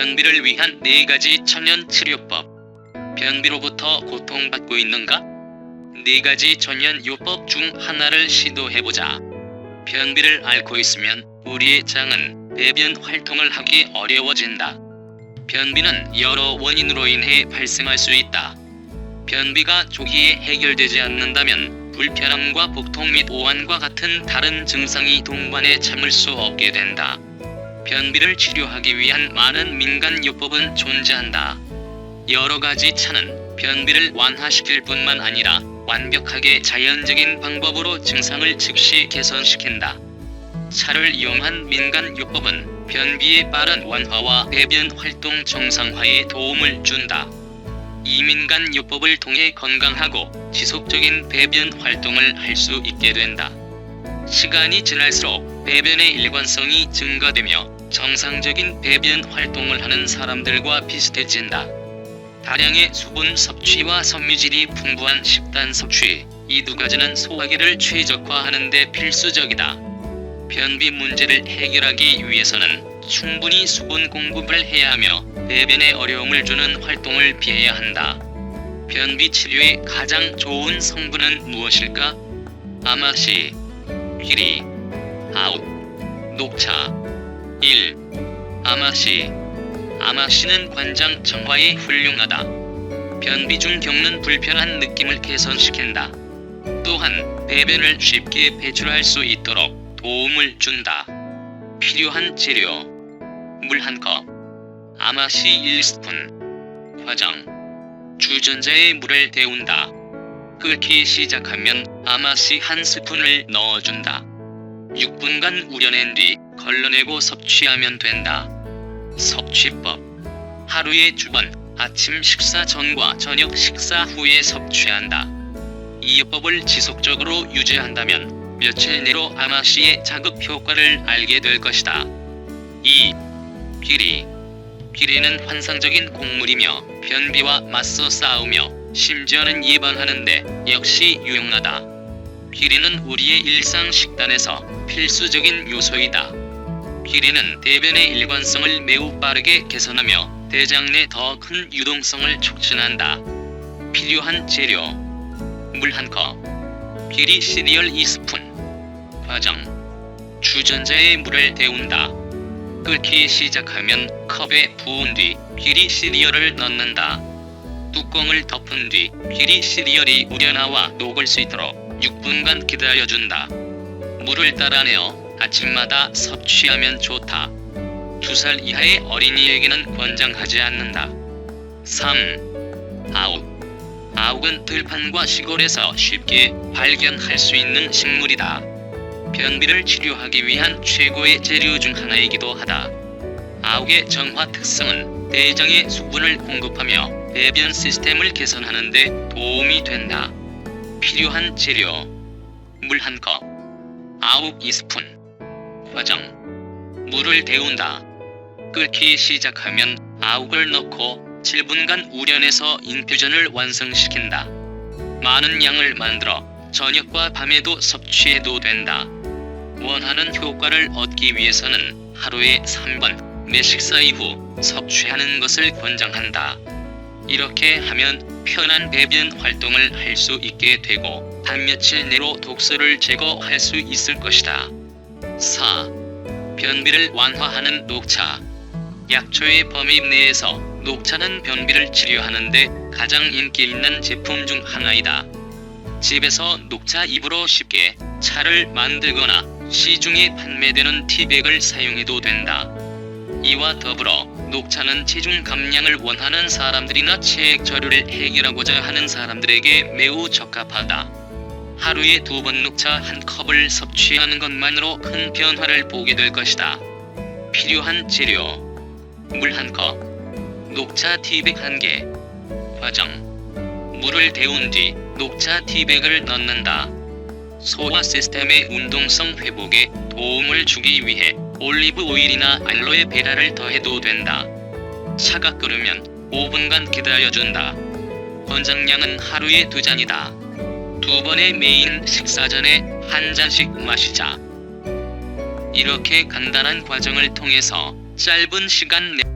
변비를 위한 네 가지 천연 치료법. 변비로부터 고통받고 있는가? 네 가지 천연 요법 중 하나를 시도해보자. 변비를 앓고 있으면 우리의 장은 배변 활동을 하기 어려워진다. 변비는 여러 원인으로 인해 발생할 수 있다. 변비가 조기에 해결되지 않는다면 불편함과 복통 및 오한과 같은 다른 증상이 동반해 참을 수 없게 된다. 변비를 치료하기 위한 많은 민간 요법은 존재한다. 여러 가지 차는 변비를 완화시킬 뿐만 아니라 완벽하게 자연적인 방법으로 증상을 즉시 개선시킨다. 차를 이용한 민간 요법은 변비의 빠른 완화와 배변 활동 정상화에 도움을 준다. 이 민간 요법을 통해 건강하고 지속적인 배변 활동을 할 수 있게 된다. 시간이 지날수록 배변의 일관성이 증가되며 정상적인 배변 활동을 하는 사람들과 비슷해진다. 다량의 수분 섭취와 섬유질이 풍부한 식단 섭취 이 두 가지는 소화기를 최적화하는 데 필수적이다. 변비 문제를 해결하기 위해서는 충분히 수분 공급을 해야 하며 배변에 어려움을 주는 활동을 피해야 한다. 변비 치료의 가장 좋은 성분은 무엇일까? 아마시, 귀리, 아웃, 녹차. 1. 아마시. 아마시는 관장 정화에 훌륭하다. 변비 중 겪는 불편한 느낌을 개선시킨다. 또한 배변을 쉽게 배출할 수 있도록 도움을 준다. 필요한 재료 물 한 컵, 아마시 1스푼, 화장, 주전자에 물을 데운다. 끓기 시작하면 아마시 한 스푼을 넣어준다. 6분간 우려낸 뒤 걸러내고 섭취하면 된다. 섭취법 하루에 두 번 아침 식사 전과 저녁 식사 후에 섭취한다. 이 요법을 지속적으로 유지한다면 며칠 내로 아마시의 자극 효과를 알게 될 것이다. 2. 비리 비리는 환상적인 곡물이며 변비와 맞서 싸우며 심지어는 예방하는데 역시 유용하다. 비리는 우리의 일상 식단에서 필수적인 요소이다. 비리는 대변의 일관성을 매우 빠르게 개선하며 대장 내 더 큰 유동성을 촉진한다. 필요한 재료 물 한 컵, 비리 시리얼 2스푼, 과정 주전자에 물을 데운다. 끓기 시작하면 컵에 부은 뒤 비리 시리얼을 넣는다. 뚜껑을 덮은 뒤 비리 시리얼이 우려나와 녹을 수 있도록 6분간 기다려준다. 물을 따라내어 아침마다 섭취하면 좋다. 2살 이하의 어린이에게는 권장하지 않는다. 3. 아욱 아욱은 들판과 시골에서 쉽게 발견할 수 있는 식물이다. 변비를 치료하기 위한 최고의 재료 중 하나이기도 하다. 아욱의 정화 특성은 대장에 수분을 공급하며 배변 시스템을 개선하는 데 도움이 된다. 필요한 재료 물 한 컵, 아욱 2스푼, 화장 물을 데운다. 끓기 시작하면 아욱을 넣고 7분간 우려내서 인퓨전을 완성시킨다. 많은 양을 만들어 저녁과 밤에도 섭취해도 된다. 원하는 효과를 얻기 위해서는 하루에 3번 매 식사 이후 섭취하는 것을 권장한다. 이렇게 하면 편한 배변 활동을 할 수 있게 되고 단 며칠 내로 독소를 제거할 수 있을 것이다. 4. 변비를 완화하는 녹차 약초의 범위 내에서 녹차는 변비를 치료하는데 가장 인기 있는 제품 중 하나이다. 집에서 녹차 잎으로 쉽게 차를 만들거나 시중에 판매되는 티백을 사용해도 된다. 이와 더불어 녹차는 체중 감량을 원하는 사람들이나 체액 저류를 해결하고자 하는 사람들에게 매우 적합하다. 하루에 두 번 녹차 한 컵을 섭취하는 것만으로 큰 변화를 보게 될 것이다. 필요한 재료 물 한 컵, 녹차 티백 한 개, 과정 물을 데운 뒤 녹차 티백을 넣는다. 소화 시스템의 운동성 회복에 도움을 주기 위해 올리브 오일이나 알로에 베라를 더해도 된다. 차가 끓으면 5분간 기다려준다. 권장량은 하루에 두 잔이다. 두 번의 메인 식사 전에 한 잔씩 마시자. 이렇게 간단한 과정을 통해서 짧은 시간 내